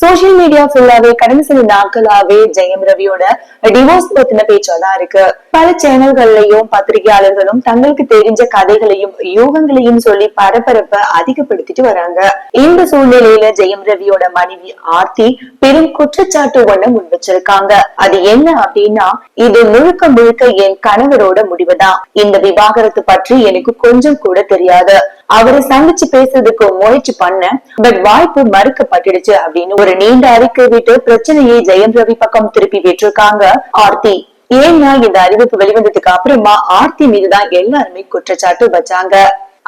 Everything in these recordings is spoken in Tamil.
சோசியல் மீடியா ஃபுல்லாவே கடந்த சில நாட்களாவே ஜெயம் ரவியோட டிவோர்ஸ் பத்தின பேச்சாதான் இருக்கு. பல சேனல்கள்லயும் பத்திரிகையாளர்களும் தங்களுக்கு தெரிஞ்ச கதைகளையும் யூகங்களையும் சொல்லி பரபரப்ப அதிகப்படுத்திட்டு வராங்க. இந்த சூழ்நிலையில ஜெயம் ரவியோட மனைவி ஆர்த்தி பெரும் குற்றச்சாட்டு ஒண்ணு முன் வச்சிருக்காங்க. அது என்ன அப்படின்னா இது முழுக்க முழுக்க என் கணவரோட முடிவுதான். இந்த விவாகரத்து பற்றி எனக்கு கொஞ்சம் கூட தெரியாது. அவரை சந்திச்சு பேசுறதுக்கு முயற்சி பண்ண பட் வாய்ப்பு மறுக்கப்பட்டுடுச்சு அப்படின்னு ஒரு நீண்ட அறிக்கை விட்டு பிரச்சனையை ஜெயம் ரவி பக்கம் திருப்பி விட்டிருக்காங்க ஆர்த்தி. ஏன்னா இந்த அறிவிப்பு வெளிவந்ததுக்கு அப்புறமா ஆர்த்தி மீதுதான் எல்லாருமே குற்றச்சாட்டு வச்சாங்க.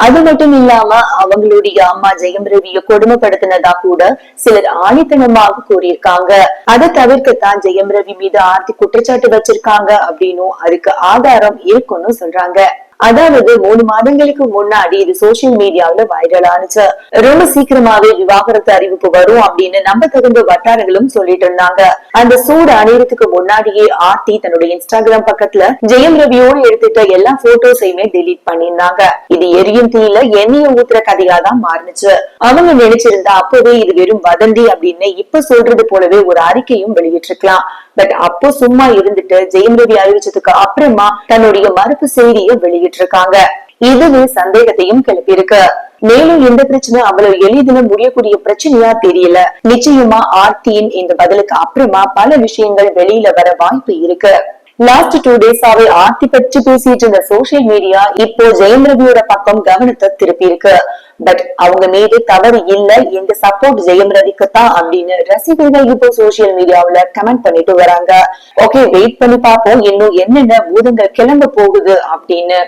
அது மட்டும் இல்லாம அவங்களுடைய அம்மா ஜெயம் ரவிய கொடுமைப்படுத்தினதா கூட சிலர் ஆணித்தனமாக கூறியிருக்காங்க. அதை தவிர்க்கத்தான் ஜெயம் ரவி மீது ஆர்த்தி குற்றச்சாட்டு வச்சிருக்காங்க அப்படின்னும் அதுக்கு ஆதாரம் இருக்குன்னு சொல்றாங்க. அதாவது மூணு மாதங்களுக்கு முன்னாடி இது சோசியல் மீடியாவில வைரல் ஆனிச்சு. ரொம்ப சீக்கிரமாவே விவாகரத்து அறிவிப்பு வரும் அப்படின்னு நம்ப தகுந்த வட்டாரங்களும் சொல்லிட்டு இருந்தாங்க. அந்த சூடு அணியறதுக்கு முன்னாடியே ஆர்த்தி தன்னுடைய இன்ஸ்டாகிராம் பக்கத்துல ஜெயம் ரவியோடு எடுத்துட்ட எல்லா போட்டோஸையுமே டெலீட் பண்ணியிருந்தாங்க. இது எரியும் தீயில எண்ணெய ஊத்துற கதையா தான் மாறுனுச்சு. அவங்க நினைச்சிருந்தா அப்பவே இது வெறும் வதந்தி அப்படின்னு இப்ப சொல்றது போலவே ஒரு அறிக்கையும் வெளியிட்டிருக்கலாம். பட் அப்போ சும்மா இருந்துட்டு ஜெயம் ரவி அறிவிச்சதுக்கு அப்புறமா தன்னுடைய மறுப்பு செய்தியை வெளியிட்டு இருக்காங்க இதுவே சந்தேகத்தையும் கிளப்பியிருக்கு. மேலும் இந்த பிரச்சனை அவ்வளவு எளிதில முடியக்கூடிய பிரச்சனையா தெரியல. நிச்சயமா ஆர்த்தியின் இந்த பதிலுக்கு அப்புறமா பல விஷயங்கள் வெளியில வர வாய்ப்பு இருக்கு. லாஸ்ட் டூ டேஸாவே ஆர்த்தி பற்றி பேசிட்டு இருந்த சோசியல் மீடியா இப்போ ஜெயம் ரவியோட பக்கம் கவனத்தை திருப்பி இருக்கு பட் அவங்க மீது தவறு இல்ல எங்க சப்போர்ட் ஜெயம் ரவிக்கு தான் அப்படின்னு ரசிகர்கள் இப்போ சோசியல் மீடியாவுல கமெண்ட் பண்ணிட்டு வராங்க. ஓகே வெயிட் பண்ணி பார்ப்போம் இன்னும் என்னென்ன பூதங்கள் கிளம்ப போகுது அப்படின்னு